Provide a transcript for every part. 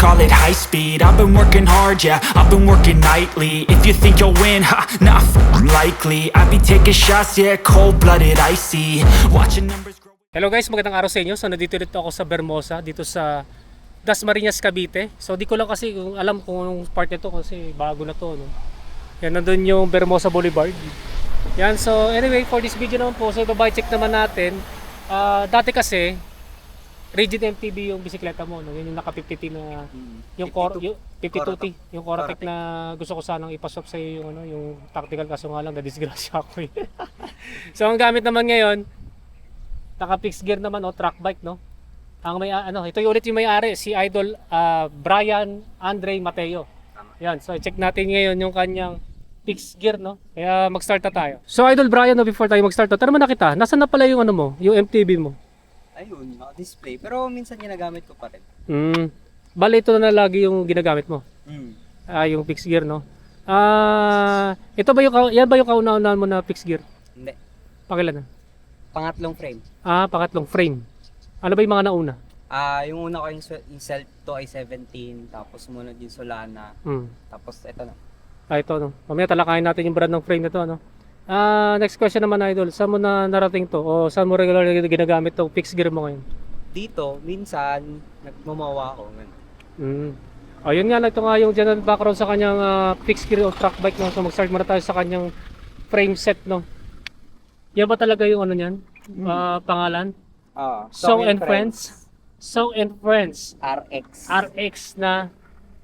call it high speed I've been working hard, yeah, I've been working nightly If you think you'll win, ha, f***ing likely I be taking shots, yeah, cold-blooded, icy Watching numbers grow Hello guys, magandang araw sa inyo. So nandito dito ako sa Bermosa, dito sa Dasmariñas, Cavite. So di ko lang kasi kung alam kung anong part nito kasi bago na to. No? Yan, nandun yung Bermosa Boulevard. Yan, so anyway, for this video naman po, so ibabay check naman natin. Ah, dati kasi, rigid MTB yung bisikleta mo. No? Yun yung naka 50T na, yung, core, yung 52T, yung Coratec na gusto ko sanang ipaswap sa iyo yung, ano, yung tactical. Kaso nga lang, na-disgrasya ako eh. so ang gamit naman ngayon, naka fixed gear naman o track bike no? Ang may ano ito yung ulit yung may-ari si idol ah, Brian Andre Mateo. Yan so i-check natin ngayon yung kanyang fixed gear no? Kaya mag-start na tayo. So idol Brian no before tayo mag-start no tara na kita. Nasaan na pala yung ano mo yung MTB mo Ayun, naka-display. Pero minsan ginagamit ko pa rin. mm bali ito na lagi yung ginagamit mo Mm. ah yung fixed gear no ah ito ba yung yan ba yung kauna-unahan mo na fixed gear Hindi. pakilan na Pangatlong frame. ah pangatlong frame ano ba yung mga nauna Ah, yung una ko yung, yung Cell 2 ay 17, tapos sumunod yung Solana, mm. tapos ito na. Ah, ito, no. Mamaya talakayin natin yung brand ng frame na to, no. Ah, next question naman, Idol. Saan mo na narating to? O saan mo regular ginagamit tong fixed gear mo ngayon? Dito, minsan, nagmamawa ako. Mm. Ayun nga, ito nga yung general background sa kanyang ah, fixed gear o track bike, no. So mag-start muna tayo sa kanyang frame set, no. Yan ba talaga yung ano niyan? Ah, pangalan? Ah, Song and Friends? Song and Friends. RX. RX na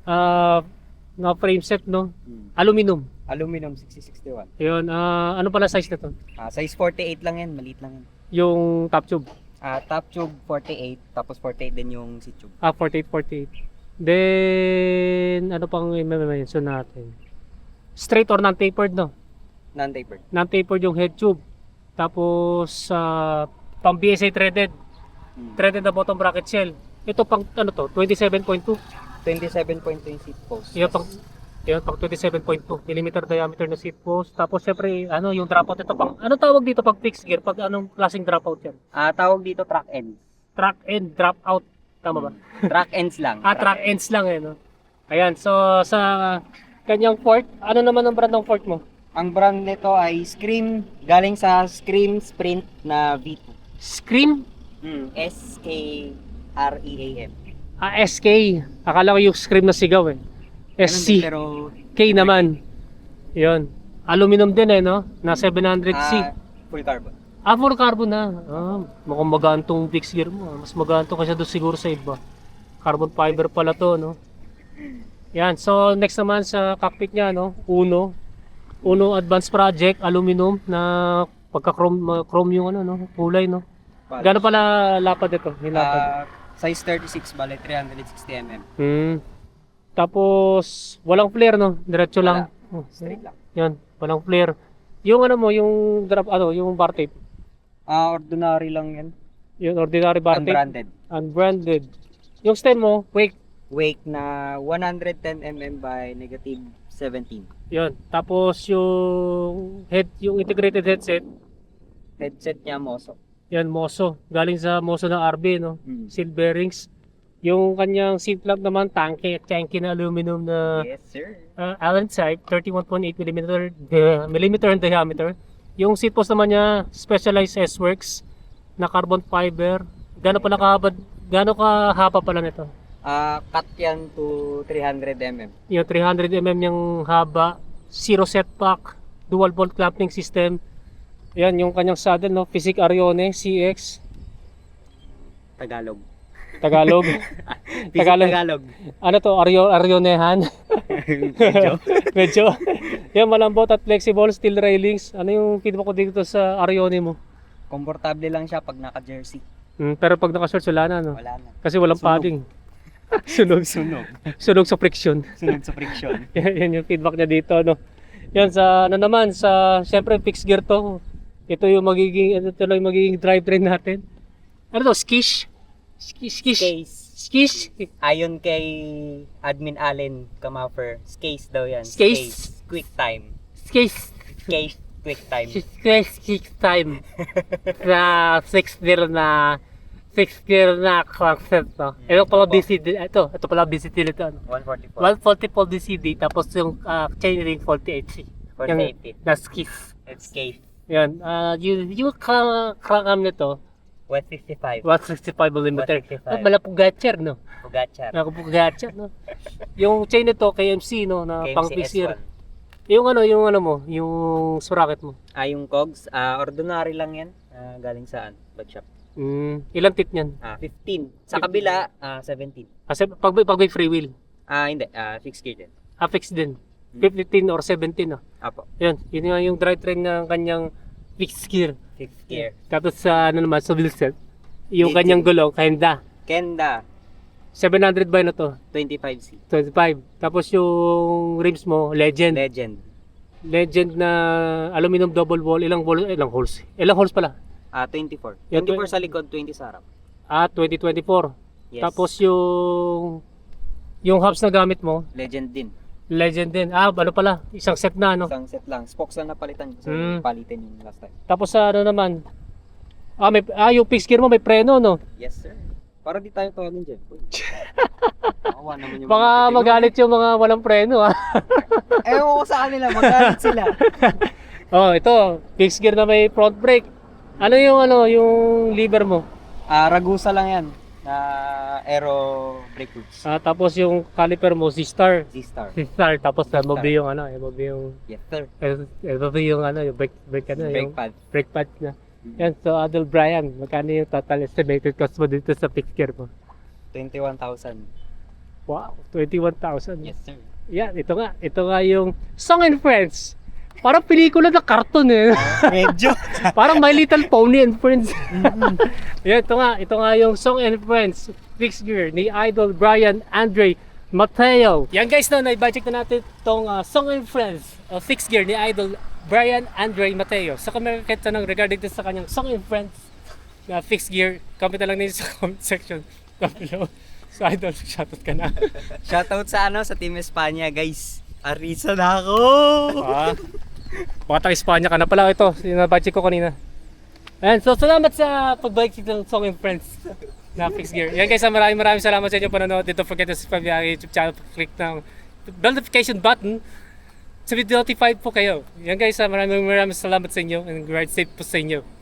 ah, na frame set, no. Mm. Aluminum. Aluminum 6061. Yun, ah, ano pala size na to? Ah, size 48 lang yan, maliit lang yan. Yung top tube. Ah, top tube 48, tapos 48 din yung seat tube. Ah, 48, 48. Then, ano pang i-mention natin? Straight or non-tapered, no? Non-tapered. Non-tapered yung head tube. Tapos, uh, pang BSA threaded. Mm. Threaded na bottom bracket shell. Ito pang, ano to, 27.2. 27.2 yung seat post. Yun pang, yun pang 27.2 mm diameter na seat post. Tapos, syempre, ano, yung dropout ito pang, ano tawag dito pag fixed gear? Pag anong klaseng dropout yan? Ah, tawag dito track ends. Track end, dropout. Tama ba? track ends lang. Ah, track ends lang eh, no? Ayan, so sa kanyang port, ano naman ang brand ng port mo? Ang brand nito ay Scream, galing sa Scream Sprint na V2. Scream? Mm. S-K-R-E-A-M. Ah, SK. Akala ko yung Scream na sigaw eh. SC. Pero, K naman. Yun. Aluminum din eh, no? Na 700C. ah, full carbon. Ah, full carbon na. Ah, mukhang magantong fixed gear mo. ah. Mas maganto kasi doon siguro sa iba. Carbon fiber pala to, no? Yan. So, next naman sa cockpit niya, no? Uno. Uno Advanced Project, aluminum na pagka-chrome ma- chrome yung ano, no? Kulay, no? Gano'n pala lapad ito? Nilapad. Ah, size 36, bale 360 mm. Hmm. Tapos, walang flare, no? Diretso lang. Oh, Straight lang. yan, walang flare. Yung ano mo, yung drop, ano, yung bar tape. Ah, ordinary lang yan. Yung ordinary bar tape. Unbranded. Unbranded. Yung stem mo, wake. Wake na 110 mm by negative 17. Yun. Tapos yung head, yung integrated headset, Headset niya Moso. yan, Moso. Galing sa Moso ng RB, no? Mm. Seal bearings. Yung kanyang seat plug naman, tanke, tanke na aluminum na yes, sir. uh, Allen type, 31.8 mm, uh, millimeter in diameter. Yung seat post naman niya, specialized S-Works na carbon fiber. Gano'n pala kahaba, gano'n kahaba pala nito? Ah, cut yan to 300 mm. Yung 300 mm yung haba, zero setback, dual bolt clamping system. Yan yung kanyang saddle no, Physic Arione CX Tagalog. Tagalog. Basic Tagalog. Tagalog. ano to, Ario Arionehan. Medyo. Medyo. yan malambot at flexible steel railings. Ano yung feedback ko dito sa Arione mo? Komportable lang siya pag naka-jersey. Hmm, pero pag naka-shorts wala na no. Wala na. Kasi walang Sunog. padding. Sunog. Sunog. Sunog sa friction. Sunog sa friction. yan, yan yung feedback niya dito, no. Yan sa ano naman sa syempre fixed gear to. Ito yung magiging ito lang yung magiging drivetrain natin. Ano to? Skish? Skish? Skish? Case. Skish? Ayon kay Admin Allen Kamafer, Skace daw yan. Skace? Quick time. Skish? Skace quick time. Skish? Skish time. sa 6 gear na Six gear na concept, no? Ito pala BCD, ito, ito pala BCD nito, ano? 144. 140 po DCD, tapos yung ah, chainring 48C. Yung 480. na. It's case. Yan, ah yung, yung crank arm nito, 165. 165 mm. 165. Ah, malapugatcher, no? Pugachar. Malapugatcher, no? yung chain nito, KMC, no? Na pang KMC pisir. S1. Yung ano, yung ano mo, yung sprocket mo. Ah, yung cogs, ah, ordinary lang yan. Ah, galing saan? Bag shop. Mm, ilang tit niyan? Ah, 15. Sa 15. kabila, ah, 17. Kasi pag, pag may free wheel, Ah, hindi. Ah, fixed gear din. ah, fixed din. 15 or 17, no? Apo. Yan, yun nga yung drivetrain ng kanyang fixed gear. Fixed gear. Tapos sa ano naman, sa wheelset, yung kanyang gulong, kanda. Kenda, 700 by na to, 25C. 25. Tapos yung rims mo, legend. Legend. Legend na aluminum double wall, ilang wall, ilang holes? Ilang holes pala? Ah, 24. Yan, 24 sa likod, 20 sa harap. Ah, 2024. Yes. Tapos yung yung hubs na gamit mo, Legend din. Legend din. Ah, ano pala, isang set na, no? Isang set lang. Spokes lang napalitan. So, Mm. palitan yung last time. Tapos sa ano naman, ah, may, ah, yung fixed gear mo may preno, no? Yes, sir. Para di tayo tawagin dyan. Uy. Awa naman yung Baka mga magalit yung mga walang preno, ah. Ewan ko sa kanila, magalit sila. oh, ito, fixed gear na may front brake. Ano yung ano, yung lever mo? Ah, Ragusa lang yan. Na aero brake hoods. Ah, tapos yung caliper mo, Z-Star. Z-Star. Z-Star, tapos uh, MOB yung ano, MOB yung, Yes, sir. eh, MOB yung ano, yung brake, brake ano, Brake yung pad. brake pad na. Yan, so Adel Brian, magkano yung total estimated cost mo dito sa gear mo? 21,000. Wow, 21,000. Yes, sir. Yan, ito nga, ito nga yung Song and Friends. Parang pelikula na cartoon eh. Medyo. Parang My Little Pony and Friends. Yan, ito nga, ito nga yung Song and Friends gear ni Idol Brian Andre Mateo. Yan guys, no, na-budget na natin itong uh, Song and Friends uh, fixed gear ni Idol Brian Andre Mateo. Sa so, kung may tanong regarding din sa kanyang Song and Friends na fixed gear, comment na lang ninyo sa comment section down below. So Idol, shoutout ka na. Shoutout sa ano, sa Team Espanya, guys. Arisa na ako! Ah, baka taga Espanya ka na pala. Ito, sinabudget ko kanina. Ayan, so salamat sa pagbalik ng Song and Friends na fixed gear. Yan guys, maraming maraming salamat sa inyo panonood. Don't forget to subscribe sa YouTube channel. Click ng bell notification button. So, notified po kayo. Yan guys, maraming maraming salamat sa inyo and ride safe po sa inyo.